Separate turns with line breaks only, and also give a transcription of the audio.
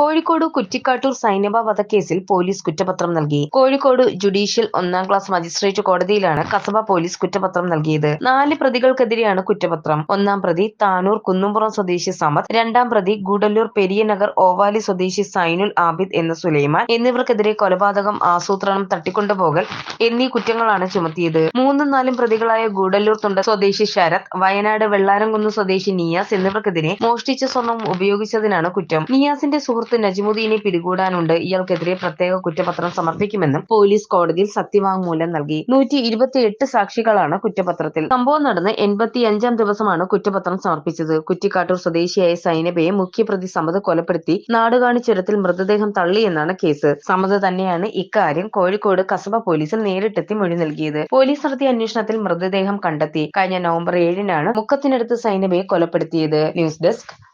കോഴിക്കോട് കുറ്റിക്കാട്ടൂർ സൈനബ വധക്കേസിൽ പോലീസ് കുറ്റപത്രം നൽകി. കോഴിക്കോട് ജുഡീഷ്യൽ ഒന്നാം ക്ലാസ് മജിസ്ട്രേറ്റ് കോടതിയിലാണ് കസബ പോലീസ് കുറ്റപത്രം നൽകിയത്. നാല് പ്രതികൾക്കെതിരെയാണ് കുറ്റപത്രം. ഒന്നാം പ്രതി താനൂർ കുന്നുംപുറം സ്വദേശി സമത് രണ്ടാം പ്രതി ഗൂഡല്ലൂർ പെരിയനഗർ ഓവാലി സ്വദേശി സൈനുൽ ആബിദ് എന്ന സുലൈമാൻ എന്നിവർക്കെതിരെ കൊലപാതകം ആസൂത്രണം തട്ടിക്കൊണ്ടുപോകൽ എന്നീ കുറ്റങ്ങളാണ് ചുമത്തിയത്. മൂന്നും നാലും പ്രതികളായ ഗുഡല്ലൂർ തുണ്ട സ്വദേശി ശരത് വയനാട് വെള്ളാരംകുന്ന് സ്വദേശി നിയാസ് എന്നിവർക്കെതിരെ മോഷ്ടിച്ച സ്വർണം ഉപയോഗിച്ചതിനാണ് കുറ്റം. നിയാസിന്റെ സുഹൃത്ത് നജിമുദ്ദീനെ പിടികൂടാനുണ്ട്. ഇയാൾക്കെതിരെ പ്രത്യേക കുറ്റപത്രം സമർപ്പിക്കുമെന്നും പോലീസ് കോടതിയിൽ സത്യവാങ്മൂലം നൽകി. നൂറ്റി ഇരുപത്തിയെട്ട് സാക്ഷികളാണ് കുറ്റപത്രത്തിൽ. സംഭവം നടന്ന് എൺപത്തിയഞ്ചാം ദിവസമാണ് കുറ്റപത്രം സമർപ്പിച്ചത്. കുറ്റിക്കാട്ടൂർ സ്വദേശിയായ സൈനബയെ മുഖ്യപ്രതി സമത കൊലപ്പെടുത്തി നാടുകാണി ചുരത്തിൽ മൃതദേഹം തള്ളിയെന്നാണ് കേസ്. സമത തന്നെയാണ് ഇക്കാര്യം കോഴിക്കോട് കസബ പോലീസിൽ നേരിട്ടെത്തി മൊഴി നൽകിയത്. പോലീസ് നടത്തിയ അന്വേഷണത്തിൽ മൃതദേഹം കണ്ടെത്തി. കഴിഞ്ഞ നവംബർ ഏഴിനാണ് മുക്കത്തിനടുത്ത് സൈനബയെ കൊലപ്പെടുത്തിയത്. News desk